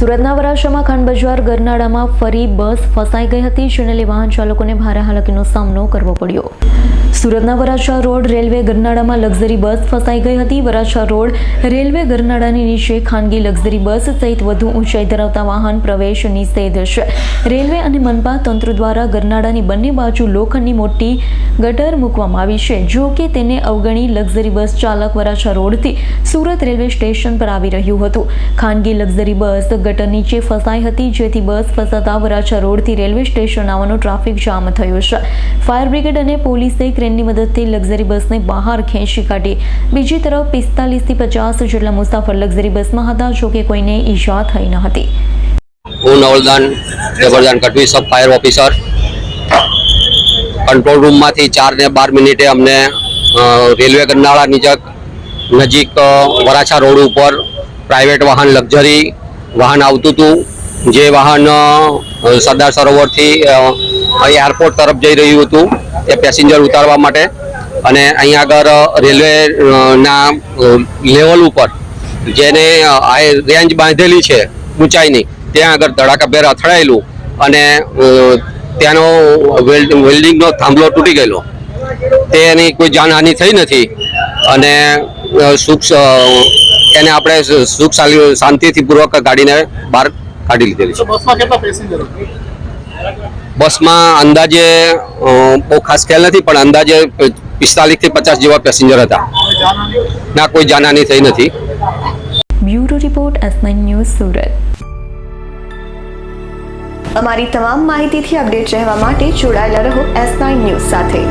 સુરતના વરાછામાં ખંડબજવાર ગરનાળામાં ફરી બસ ફસાઈ ગઈ હતી. જેને લઈ વાહન ચાલકોને ભારે હાલાકીનો સામનો કરવો પડ્યો. સુરતના વરાછા રોડ રેલવે ગરનાળામાં લક્ઝરી બસ ફસાઈ ગઈ હતી. વરાછા રોડ રેલવે ગરનાળાની નીચે ખાનગી લક્ઝરી બસ સહિત વધુ ઊંચાઈ ધરાવતા વાહન પ્રવેશ નિષેધ છે. રેલવે અને મનપા તંત્ર દ્વારા ગરનાળાની બંને બાજુ લોખંડની મોટી ગટર મૂકવામાં આવી છે. જો કે તેને અવગણી લક્ઝરી બસ ચાલક વરાછા રોડથી સુરત રેલવે સ્ટેશન પર આવી રહ્યું હતું. ખાનગી લક્ઝરી બસ ગટર નીચે ફસાઈ હતી, જેથી બસ ફસાતા વરાછા રોડથી રેલવે સ્ટેશન આવવાનો ટ્રાફિક જામ થયો છે. ફાયર બ્રિગેડ અને પોલીસે ક્રેનની મદદથી લક્ઝરી બસને બહાર ખેંચી કાઢી. બીજી તરફ પિસ્તાલીસથી પચાસ જેટલા મુસાફર લક્ઝરી બસમાં હતા, જો કે કોઈને ઈજા થઈ ન હતી. હું Navaldan Jabardan Katvi sub fire officer. Control રૂમમાંથી ચાર ને બાર મિનિટે અમને રેલવે ગરનાળા નજીક નજીક વરાછા રોડ ઉપર પ્રાઇવેટ વાહન લક્ઝરી વાહન આવતું હતું. જે વાહન સરદાર સરોવરથી એરપોર્ટ તરફ જઈ રહ્યું હતું. તે પેસેન્જર ઉતારવા માટે. અને અહીંયા આગળ રેલવેના લેવલ ઉપર જેને આ રેન્જ બાંધેલી છે ઊંચાઈની, ત્યાં આગળ ધડાકાભેર અથડાયેલું અને ત્યાંનો વેલ્ડ વેલ્ડિંગનો થાંભલો તૂટી ગયેલો. તેની કોઈ જાનહાનિ થઈ નથી અને સુખ એને આપણે સુખ શાંતિથી પૂર્વક ગાડીને બહાર કાઢી લીધેલી છે. બસમાં અંદાજે બહુ ખાસ ખ્યાલ નથી, પણ અંદાજે પિસ્તાલીસથી પચાસ જેવા પેસેન્જર હતા. ના, કોઈ જાનહાની થઈ નથી. Bureau report S news Surat. અમારી તમામ માહિતીથી અપડેટ રહેવા માટે જોડાયેલા રહો એસ ન્યૂઝ સાથે.